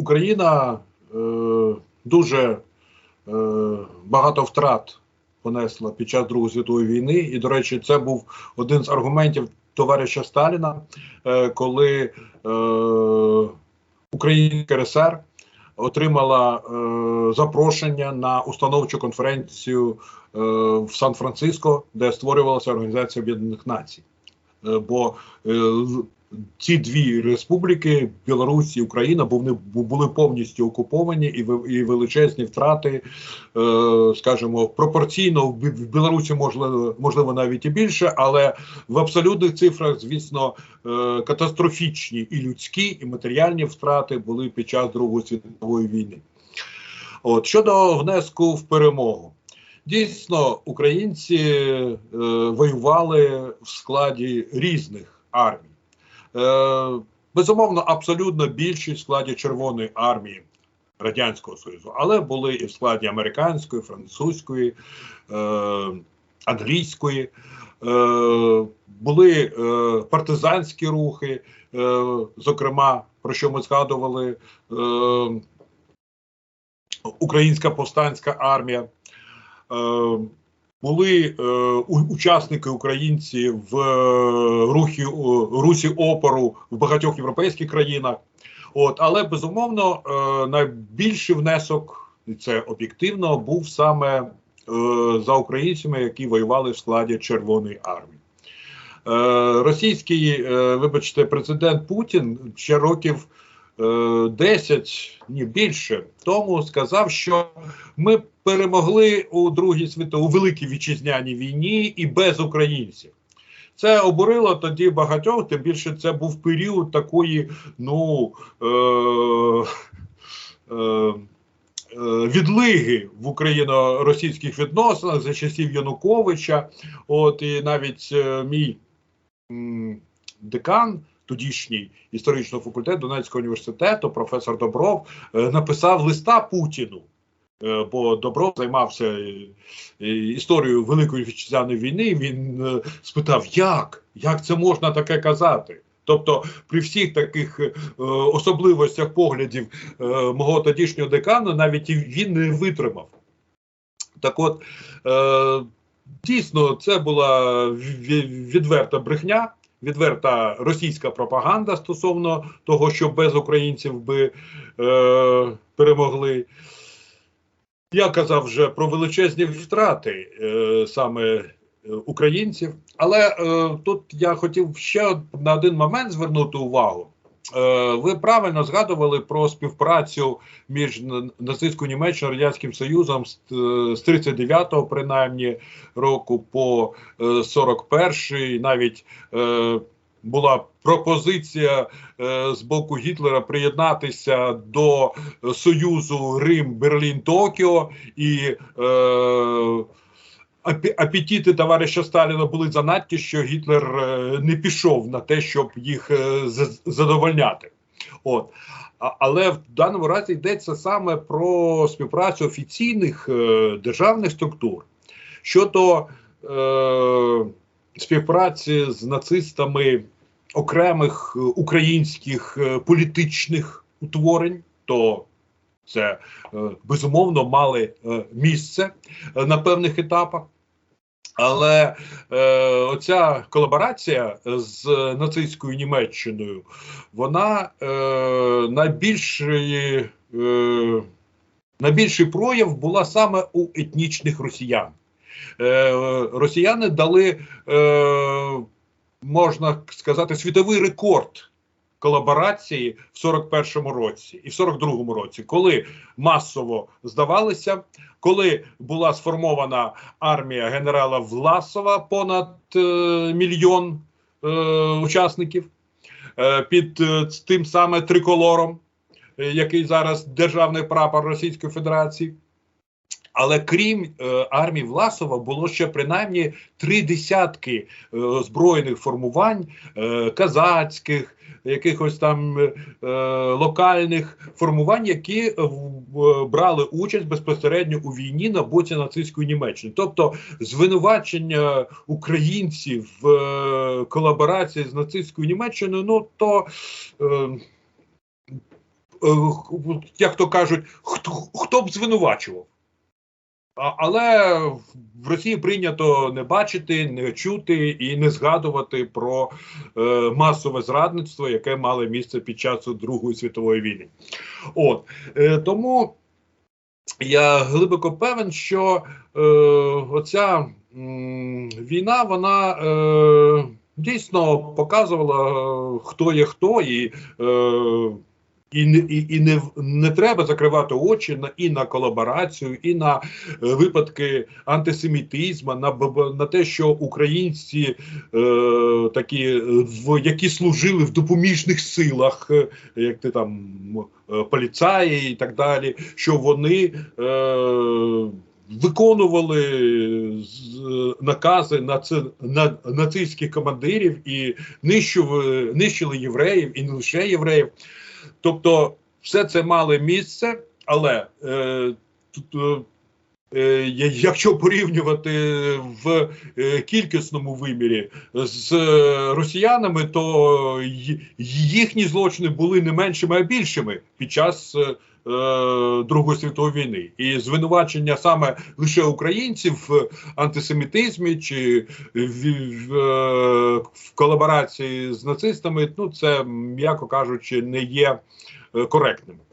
Україна е, дуже е, багато втрат понесла під час Другої світової війни, і, до речі, це був один з аргументів товариша Сталіна, е, коли е, Українська РСР отримала е, запрошення на установчу конференцію е, в Сан-Франциско, де створювалася Організація Об'єднаних Націй. Е, бо е, ці дві республіки, Білорусь і Україна, були, були повністю окуповані і, і величезні втрати, е, скажімо, пропорційно в в Білорусі можливо, можливо навіть і більше, але в абсолютних цифрах, звісно, е, катастрофічні і людські, і матеріальні втрати були під час Другої світової війни. От щодо внеску в перемогу. Дійсно, українці е, воювали в складі різних армій. Е, безумовно, абсолютно більшість в складі Червоної армії Радянського Союзу, але були і в складі американської, французької, е, англійської, е, були партизанські рухи, зокрема, про що ми згадували, Українська повстанська армія. Були е, учасники українці в е, рухі русі опору в багатьох європейських країнах. От, але безумовно е, найбільший внесок, і це об'єктивно, був саме за українцями, які воювали в складі Червоної армії. Російський, вибачте, президент Путін ще років 10, ні більше тому сказав, що ми перемогли у Другій світовій у Великій вітчизняній війні і без українців. Це обурило тоді багатьох, тим більше це був період такої, ну е, е, е, відлиги в україно-російських відносинах за часів Януковича. От і навіть е, мій декан. Тодішній історичного факультету Донецького університету, професор Добров, е, написав листа Путіну, Е, бо Добров займався е, історією Великої вітчизняної війни. Він спитав, як? Як це можна таке казати? Тобто, при всіх таких особливостях поглядів мого тодішнього декана, навіть він не витримав. Так от, дійсно, це була відверта брехня. Відверта російська пропаганда стосовно того, що без українців би е, перемогли. Я казав вже про величезні втрати е, саме е, українців, але е, тут я хотів ще на один момент звернути увагу. Е, ви правильно згадували про співпрацю між нацистською Німеччиною Радянським Союзом з, е, з 39-го, принаймні, року по е, 41-й, навіть е, була пропозиція е, з боку Гітлера приєднатися до е, Союзу Рим, Берлін, Токіо і е, апетити товариша Сталіна були занадті, що Гітлер е, не пішов на те, щоб їх е, задовольняти. От. Але в даному разі йдеться саме про співпрацю офіційних е, державних структур щодо е, співпраці з нацистами окремих українських політичних утворень, то це е, безумовно мали е, місце е, на певних етапах. Але е, оця колаборація з нацистською Німеччиною, вона е, найбільший, е, найбільший прояв була саме у етнічних росіян. Е, росіяни дали, е, можна сказати, світовий рекорд колаборації в 41-му році і в 42-му році, коли масово здавалися, коли була сформована армія генерала Власова понад е, мільйон е, учасників е, під е, тим саме триколором, е, який зараз державний прапор Російської Федерації. Але крім е, армії Власова, було ще принаймні три десятки е, збройних формувань е, казацьких, якихось там е, локальних формувань, які е, брали участь безпосередньо у війні на боці нацистської Німеччини. Тобто звинувачення українців в е, колаборації з нацистською Німеччиною, ну то. Е, е, як то кажуть, хто, хто б звинувачував. Але в Росії прийнято не бачити, не чути і не згадувати про е, масове зрадництво, яке мало місце під час Другої світової війни. От е, тому я глибоко певен, що е, оця м, війна вона е, дійсно показувала, е, хто є хто, і, е, і, не- і, і не, не треба закривати очі на і на колаборацію, і на е, випадки антисемітизму, на, на те, що українці е, такі, е, в, які служили в допоміжних силах, е, як ти там е, поліцаї і так далі, що вони е, виконували з- накази наці, на, нацистських командирів і нищили, нищили євреїв, і не лише євреїв. Тобто, все це мало місце, але е, тут, е, е, якщо порівнювати в е, кількісному вимірі з росіянами, то їхні злочини були не меншими, а більшими під час е, Другої світової війни. І звинувачення саме лише українців в антисемітизмі чи в, в, е, в колаборації з нацистами, ну це, м'яко кажучи, не є коректними. коректним.